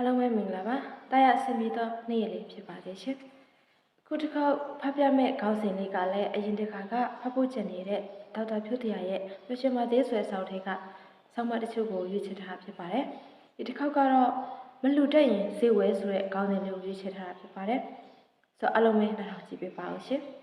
အားလုံးပဲမင်္ဂလာပါ။တာယာအဆင်ပြေသောနေ့ရက်လေးဖြစ်ပါစေရှင်။ခုတစ်ခေါက်ဖတ်ပြမဲ့ခေါင်းစဉ်လေးကလည်းအရင်တစ်ခါကဖတ်ဖို့ကြံနေတဲ့ဒေါက်တာဖြိုးတရားရဲ့ပရှင်မသေးဆွဲဆောင်ထဲကဆောင်းပါးတချို့ကိုရွေးချယ်ထားဖြစ်ပါတယ်။ဒီတစ်ခေါက်ကတော့မလူတက်ရင်ဈေးဝဲဆိုတဲ့ခေါင်းစဉ်လေးကိုရွေးချယ်ထားတာဖြစ်ပါတယ်။ဆိုတော့အားလုံးပဲနားထောင်ကြည့်ပေးပါဦးရှင်။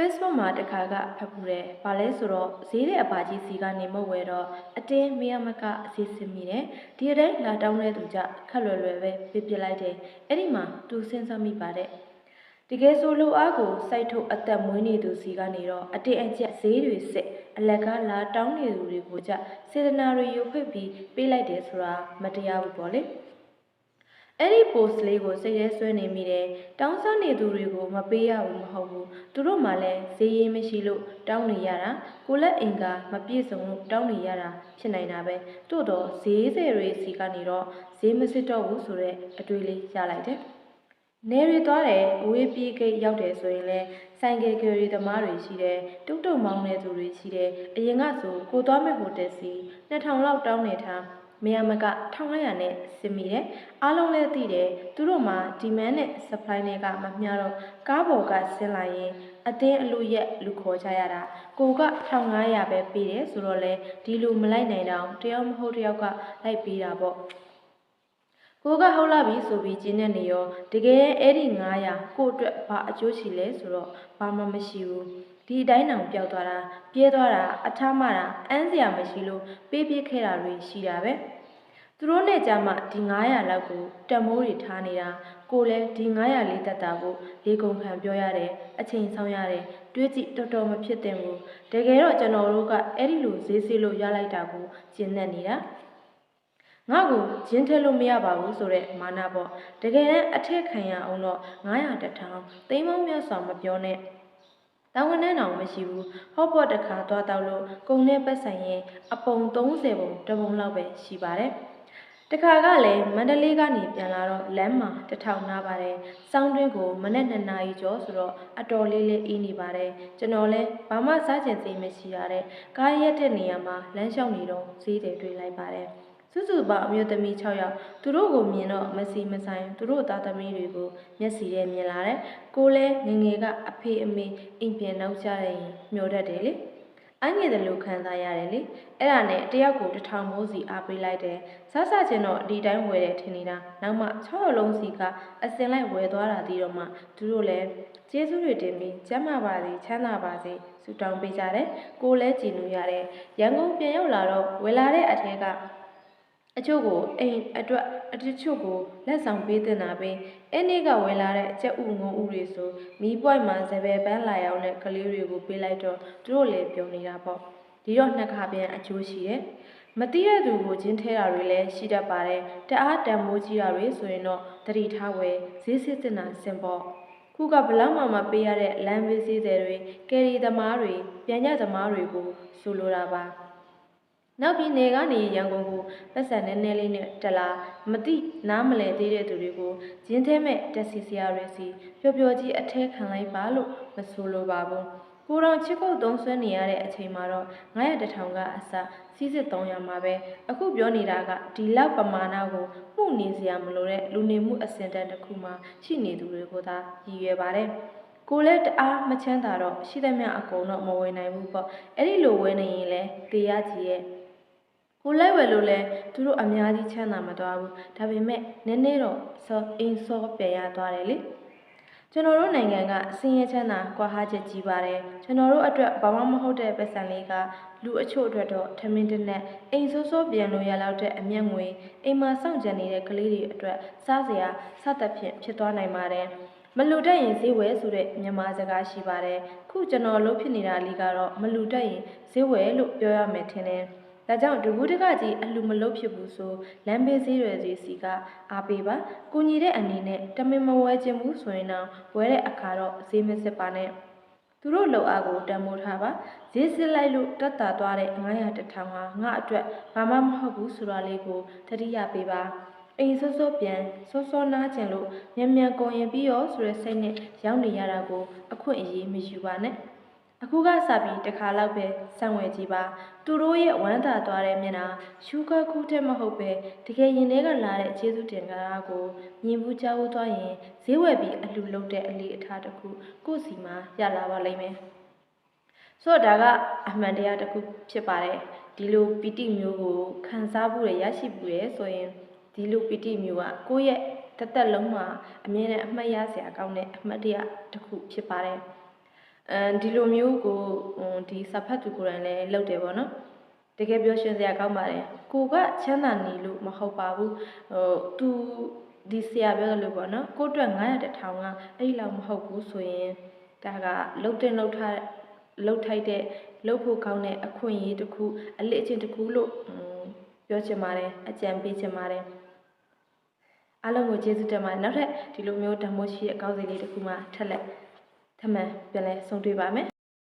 Facebook မှာတခါကဖတ်ပူတယ်။ဘာလဲဆိုတော့ဈေးတဲ့အပါကြီးစီကနေမဟုတ်ဝဲတော့အတင်းမရမကအစီစင်မိတယ်။ဒီအတိုင်းလာတောင်းတဲ့သူကြခက်လွယ်လွယ်ပဲပြစ်ပစ်လိုက်တယ်။အဲ့ဒီမှာသူစဉ်းစားမိပါတယ်။တကယ်ဆိုလူအားကိုစိုက်ထုတ်အသက်မွေးနေသူစီကနေတော့အတင်းအကျပ်ဈေးတွေစစ်အလကားလာတောင်းနေသူတွေကိုကြစေတနာတွေယူဖိတ်ပြီးပေးလိုက်တယ်ဆိုတာမတရားဘူးပေါ့လေ။ အဲ့ဒီ post လေးကိုစိတ်ထဲဆွဲနေမိတယ်တောင်းစားနေသူတွေကိုမပေးရဘူးမဟုတ်ဘူးသူတို့မှလည်းဈေးရင်မရှိလို့တောင်းနေရတာကိုလက်အင်္ကာမပြည့်စုံလို့တောင်းနေရတာဖြစ်နိုင်တာပဲတို့တော့ဈေးစဲတွေစီကနေတော့ဈေးမစစ်တော့ဘူးဆိုတော့အတွေ့လေးရလိုက်တယ်နေရီသွားတယ်အဝေးပြေးဂိတ်ရောက်တယ်ဆိုရင်လည်းဆိုင်ကယ်ကယ်ရီသမားတွေရှိတယ်တုတ်တုတ်မောင်းတဲ့သူတွေရှိတယ်အရင်ကဆိုကိုသွားမဲ့ဟိုတယ်စီ2000လောက်တောင်းနေထား မရမက1500နဲ့စင်မိတယ်အားလုံးလည်းသိတယ်သူတို့မှာ demand နဲ့ supply တွေကမမျှတော့ကားပေါ်ကဆင်းလာရင်အတင်းအလို့ရက်လူခေါ်ကြရတာကိုက1500ပဲပေးတယ်ဆိုတော့လေဒီလူမလိုက်နိုင်တော့တယောက်မဟုတ်တယောက်ကလိုက်ပေးတာပေါ့ကိုကဟုတ်လာပြီဆိုပြီးကျင်းနေနေရောတကယ်အဲ့ဒီ900ကိုအတွက်ဘာအကျိုးရှိလဲဆိုတော့ဘာမှမရှိဘူး ဒီအတိုင်းတောင်ပျောက်သွားတာပြဲသွားတာအထမတာအန်းစရာမရှိလို့ပေးပြစ်ခဲ့တာတွေရှိတာပဲသူတို့နဲ့ကြမှာဒီ900လောက်ကိုတံမိုးတွေထားနေတာကိုလည်းဒီ900လေးတက်တာကိုလေကုန်ခံပြောရတယ်အချိန်ဆောင်ရတယ်တွေးကြည့်တော်တော်မဖြစ်သင့်ဘူးတကယ်တော့ကျွန်တော်တို့ကအဲ့ဒီလိုဈေးဆေးလို့ရလိုက်တာကိုကျင့်နေနေတာငါ့ကိုဂျင်းထက်လို့မရပါဘူးဆိုတော့မာနာပေါ့တကယ်တမ်းအထက်ခံရအောင်တော့900တထောင်သိမ်းမောင်းမြတ်စွာမပြောနဲ့ တောင်းကနေတောင်မရှိဘူးဟော့ပေါ့တစ်ခါသွားတော့လို့ကုံနဲ့ပတ်ဆိုင်ရင်အပုံ30ပုံတပုံလောက်ပဲရှိပါတယ်တခါကလည်းမန္တလေးကနေပြန်လာတော့လမ်းမှာတထောင်နာပါတယ်။စောင်းတွင်းကိုမနေ့နှစ်နာရီကျော်ဆိုတော့အတော်လေးလေးအေးနေပါတယ်။ကျွန်တော်လည်းဘာမှစားကျင်သေးမရှိရတဲ့ကားရက်တဲ့နေရာမှာလမ်းလျှောက်နေတော့ဈေးတွေတွေ့လိုက်ပါတယ်။ စုစုပေါင်းအမျိုးသမီး6ယောက်သူတို့ကိုမြင်တော့မစီမဆိုင်သူတို့သားသမီးတွေကိုမျက်စီနဲ့မြင်လာတယ်။ကိုလည်းငငယ်ကအဖေအမေအိမ်ပြန်နောက်ကြတဲ့ရင်မျောတတ်တယ်လေ။အငြိတယ်လို့ခံစားရတယ်လေအဲ့ဒါနဲ့တယောက်ကိုတစ်ထောင်မိုးစီအားပေးလိုက်တယ်စားစားချင်းတော့ဒီတိုင်းဝယ်တယ်ထင်နေတာနောက်မှ6ရက်လုံးစီကအစင်လိုက်ဝယ်သွားတာဒီတော့မှသူတို့လည်းကျေးဇူးတွေတင်ပြီးကျမ်းမာပါစေချမ်းသာပါစေဆုတောင်းပေးကြတယ်ကိုလည်းကြည်နူးရတယ်ရန်ကုန်ပြန်ရောက်လာတော့ဝယ်လာတဲ့အထက်က အချို့ကိုအိမ်အတွက်အတချို့ကိုလက်ဆောင်ပေးတင်တာပဲအဲ့နေ့ကဝင်လာတဲ့အချက်ဥငုံဥတွေဆိုမီးပွိုက်မှာစပယ်ပန်းလာရောက်တဲ့ကလေးတွေကိုပေးလိုက်တော့သူတို့လည်းပြောနေတာပေါ့ဒီတော့နှစ်ခါပြန်အကျိုးရှိတယ်မတိရသူကိုချင်းထဲတာတွေလည်းရှိတတ်ပါတယ်တအားတန်မိုးကြီးတာတွေဆိုရင်တော့တတိထားဝယ်ဈေးစစ်တင်တာစင်ပေါ့ခုကဘလောက်မှမပေးရတဲ့လမ်းဘေးစည်းတွေကယ်ရီသမားတွေပြန်ညသမားတွေကိုဆိုလိုတာပါ နောက်ပြီးနေကနေရန်ကုန်ကိုပတ်စံနဲ့နဲလေးနဲ့တလာမတိနားမလဲသေးတဲ့သူတွေကိုဂျင်းထဲမဲ့တက်စီဆရာတွေစီပျော်ပျော်ကြီးအထဲခံလိုက်ပါလို့မဆိုလိုပါဘူးကိုတော်ချစ်ကုတ်သုံးဆွဲနေရတဲ့အချိန်မှာတော့900တထောင်ကအစစီးစစ်300မှာပဲအခုပြောနေတာကဒီလောက်ပမာဏကိုမှုနေစရာမလိုတဲ့လူနေမှုအစဉ်တန်းတစ်ခုမှရှိနေသူတွေကိုသာရည်ရွယ်ပါတယ်ကိုလည်းတအားမချမ်းသာတော့ရှိသမျှအကုန်တော့မဝင်နိုင်ဘူးပေါ့အဲ့ဒီလိုဝဲနေရင်လဲတေရကြီးရဲ့ ကိုလိုက်ဝယ်လို့လဲသူတို့အများကြီးချမ်းသာမသွားဘူးဒါပေမဲ့နည်းနည်းတော့စောအင်းစောပြန်ရသွားတယ်လေကျွန်တော်တို့နိုင်ငံကအစင်းရဲချမ်းသာကွာဟာချက်ကြီးပါတယ်ကျွန်တော်တို့အတွက်ဘာမှမဟုတ်တဲ့ပတ်စံလေးကလူအချို့အတွက်တော့ထမင်းတစ်နက်အိမ်ဆိုးဆိုးပြန်လို့ရလောက်တဲ့အမျက်ငွေအိမ်မှာစောင့်ကြံနေတဲ့ကလေးတွေအတွက်စားစရာစသဖြင့်ဖြစ်သွားနိုင်ပါတယ်မလူတက်ရင်ဈေးဝယ်ဆိုတဲ့မြန်မာစကားရှိပါတယ်ခုကျွန်တော်လုပ်ဖြစ်နေတာလေးကတော့မလူတက်ရင်ဈေးဝယ်လို့ပြောရမယ်ထင်တယ် ဒါကြောင့်တကူးတကကြီးအလှမလုပ်ဖြစ်ဘူးဆိုလမ်းဘေးဈေးရွယ်ဈေးစီကအားပေးပါကိုညီတဲ့အနေနဲ့တမင်မဝဲခြင်းဘူးဆိုရင်တော့ဝဲတဲ့အခါတော့ဈေးမစစ်ပါနဲ့သူတို့လောက်အားကိုတန်မိုးထားပါဈေးစစ်လိုက်လို့တက်တာသွားတဲ့900တထောင်ဟာငါအတွက်ဘာမှမဟုတ်ဘူးဆိုတာလေးကိုတတိယပေးပါအိမ်စောစောပြန်စောစောနားကျင်လို့မြန်မြန်ကုန်ရင်ပြီးရောဆိုတဲ့စိတ်နဲ့ရောက်နေရတာကိုအခွင့်အရေးမယူပါနဲ့ အခုကစပြီးတစ်ခါလောက်ပဲစံဝယ်ကြည့်ပါသူတို့ရဲ့ဝမ်းသာသွားတဲ့မျက်နှာရှူကခုတဲ့မဟုတ်ပဲတကယ်ရင်ထဲကလာတဲ့ကျေးဇူးတင်ကားကိုမြင်ဘူးကြားဘူးသွားရင်ဈေးဝယ်ပြီးအလှလုပ်တဲ့အလေးအထားတစ်ခုကိုယ့်စီမှာရလာပါလိမ့်မယ်ဆိုတော့ဒါကအမှန်တရားတစ်ခုဖြစ်ပါတယ်ဒီလိုပီတိမျိုးကိုခံစားမှုရရရှိမှုရဆိုရင်ဒီလိုပီတိမျိုးကကိုယ့်ရဲ့တစ်သက်လုံးမှာအမြဲတမ်းအမှတ်ရစရာကောင်းတဲ့အမှတ်တရတစ်ခုဖြစ်ပါတယ် အဲဒီလိုမျိုးကိုဟိုဒီစာဖတ်သူကိုယ်တိုင်လည်းလုပ်တယ်ပေါ့နော်တကယ်ပြောရှင်စရာကောင်းပါတယ်ကိုကချမ်းသာနေလို့မဟုတ်ပါဘူးဟိုသူဒီဆရာပြောတယ်လို့ပေါ့နော်ကိုယ့်အတွက်900တထောင်ကအဲ့ဒီလောက်မဟုတ်ဘူးဆိုရင်ဒါကလှုပ်တင်လှုပ်ထားလှုပ်ထိုက်တဲ့လှုပ်ဖို့ကောင်းတဲ့အခွင့်အရေးတစ်ခုအလေးအကျင့်တစ်ခုလို့ဟိုပြောချင်ပါတယ်အကြံပေးချင်ပါတယ်အားလုံးကိုကျေးဇူးတင်ပါတယ်နောက်ထပ်ဒီလိုမျိုးဓမ္မိုးရှိတဲ့အကောင်းစီလေးတစ်ခုမှထပ်လက် ထပ်မံပြန်လဲဆုံတွေ့ပါမယ်